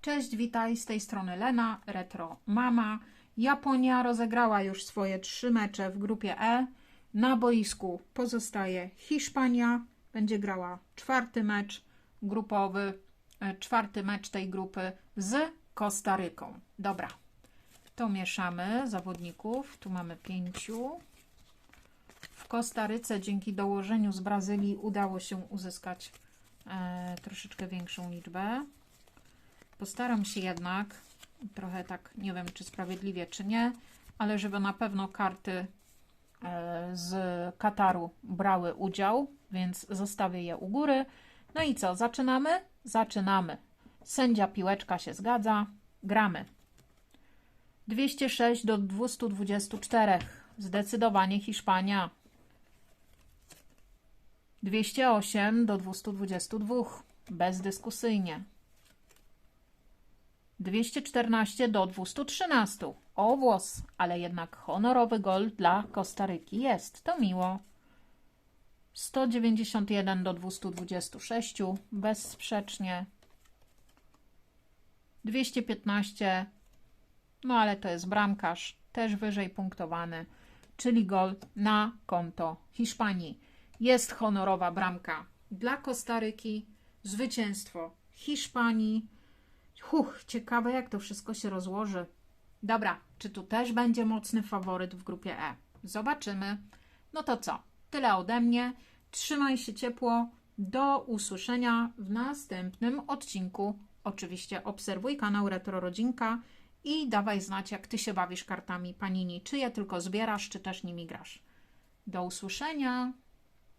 Cześć, witaj, z tej strony Lena, Retro Mama. Japonia rozegrała już swoje trzy mecze w grupie E. Na boisku pozostaje Hiszpania, będzie grała czwarty mecz grupowy, e, czwarty mecz tej grupy z Kostaryką. Dobra, to mieszamy zawodników. Tu mamy pięciu. W Kostaryce dzięki dołożeniu z Brazylii udało się uzyskać e, troszeczkę większą liczbę. Postaram się jednak, trochę tak, nie wiem czy sprawiedliwie, czy nie, ale żeby na pewno karty e, z Kataru brały udział, więc zostawię je u góry. No i co, zaczynamy? Zaczynamy. Sędzia piłeczka się zgadza. Gramy. 206 do 224. Zdecydowanie Hiszpania. 208 do 222. Bezdyskusyjnie. 214 do 213. O włos, ale jednak honorowy gol dla Kostaryki jest. To miło. 191 do 226. Bezsprzecznie. 215. No ale to jest bramkarz, też wyżej punktowany, czyli gol na konto Hiszpanii. Jest honorowa bramka dla Kostaryki, zwycięstwo Hiszpanii. Huch, ciekawe jak to wszystko się rozłoży. Dobra, czy tu też będzie mocny faworyt w grupie E? Zobaczymy. No to co? Tyle ode mnie. Trzymaj się ciepło. Do usłyszenia w następnym odcinku. Oczywiście obserwuj kanał Retro Rodzinka i dawaj znać, jak ty się bawisz kartami Panini. Czy je tylko zbierasz, czy też nimi grasz. Do usłyszenia.